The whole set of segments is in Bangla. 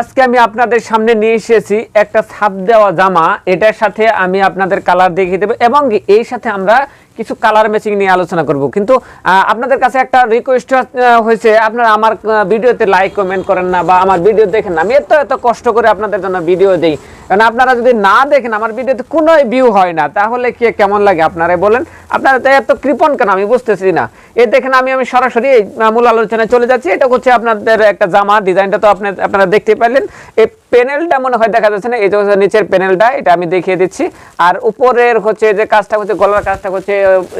আজকে আমি আপনাদের সামনে নিয়ে এসেছি একটা ছাপ দেওয়া জামা। এটার সাথে আমি আপনাদের কালার দেখিয়ে দেবো এবং এই সাথে আমরা কিছু কালার ম্যাচিং নিয়ে আলোচনা করব। কিন্তু আপনাদের কাছে একটা রিকোয়েস্ট হয়েছে। আপনারা আমার ভিডিওতে লাইক কমেন্ট করেন না বা আমার ভিডিও দেখেন না। আমি এত এত কষ্ট করে আপনাদের জন্য ভিডিও দেই। কারণ আপনারা যদি না দেখেন, আমার ভিডিওতে কোনো ভিউ হয় না, তাহলে কি, কেমন লাগে আপনারা বলেন? আপনারা তো এত কৃপণ কেন? আমি বুঝতেছি না। এ দেখেন, আমি আমি সরাসরি মূল আলোচনায় চলে যাচ্ছি। এটা হচ্ছে আপনাদের একটা জামা, ডিজাইনটা তো আপনি, আপনারা দেখতে পারলেন। এই প্যানেলটা মনে হয় দেখা যাচ্ছে না, এই যে নিচের প্যানেলটা এটা আমি দেখিয়ে দিচ্ছি। আর উপরের হচ্ছে যে কাজটা হচ্ছে, গলার কাজটা হচ্ছে,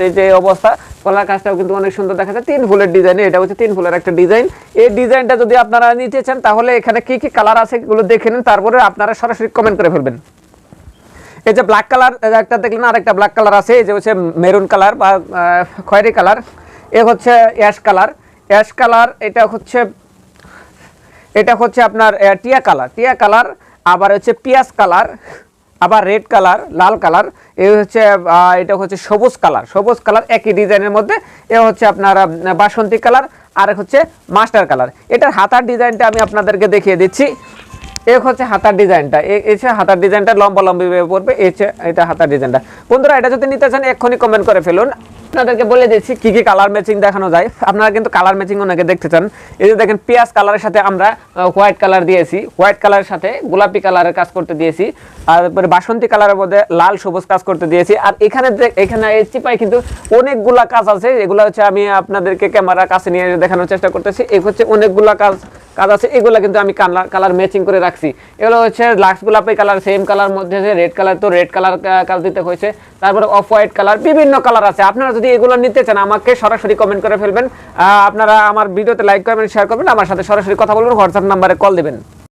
এই যে অবস্থা, গলার কাজটাও কিন্তু অনেক সুন্দর দেখা যায়। তিন ফুলের ডিজাইন এটা হচ্ছে তিন ফুলের একটা ডিজাইন এই ডিজাইনটা যদি আপনারা নিতে চান, তাহলে এখানে কি কি কালার আছে এগুলো দেখে নিন, তারপরে আপনারা সরাসরি কমেন্ট করে ফেলবেন। এই যে ব্ল্যাক কালার একটা দেখলেন আর একটা ব্ল্যাক কালার আছে, এই যে হচ্ছে মেরুন কালার বা খয়েরি কালার এ হচ্ছে অ্যাশ কালার অ্যাশ কালার এটা হচ্ছে এটা হচ্ছে আপনার টিয়া কালার টিয়া কালার আবার হচ্ছে পিয়াজ কালার আবার রেড কালার লাল কালার এ হচ্ছে এটা হচ্ছে সবুজ কালার সবুজ কালার একই ডিজাইনের মধ্যে, এ হচ্ছে আপনার বাসন্তী কালার আর হচ্ছে মাস্টার কালার। এটার হাতার ডিজাইনটা আমি আপনাদেরকে দেখিয়ে দিচ্ছি। এক হচ্ছে হাতার ডিজাইনটা এসে হাতার ডিজাইনটা, লম্বা লম্বি পড়বে এসে এটা হাতার ডিজাইনটা। বন্ধুরা, এটা যদি নিতে চান, এক্ষুনি কমেন্ট করে ফেলুন। আপনাদেরকে বলে দিচ্ছি, কি কি কালার ম্যাচিং দেখানো যায়। আপনারা কিন্তু কালার ম্যাচিং অনেকে দেখতে চান। এই যে দেখেন, পেঁয়াজ কালারের সাথে আমরা হোয়াইট কালার দিয়েছি। হোয়াইট কালারের সাথে গোলাপি কালারের কাজ করতে দিয়েছি। আর তারপরে বাসন্তী কালারের মধ্যে লাল সবুজ কাজ করতে দিয়েছি। আর এখানে এখানে এই চিপায় কিন্তু অনেকগুলা কাজ আছে। এগুলো হচ্ছে আমি আপনাদেরকে ক্যামেরা কাছে নিয়ে দেখানোর চেষ্টা করতেছি। এই হচ্ছে অনেকগুলা কাজ কাজ আছে, এগুলো কিন্তু আমি কালার কালার ম্যাচিং করে রাখছি। এগুলো হচ্ছে লাক্স গোলাপি কালার সেম কালার মধ্যে আছে রেড কালার তো রেড কালার কাজ দিতে হয়েছে। তারপরে অফ হোয়াইট কালার বিভিন্ন কালার আছে। আপনারা যদি এগুলো নিতে চান, আমাকে সরাসরি কমেন্ট করে ফেলবেন। আপনারা আমার ভিডিওতে লাইক করবেন শেয়ার করবেন। আমার সাথে সরাসরি কথা বলবেন হোয়াটসঅ্যাপ নাম্বারে কল দেবেন।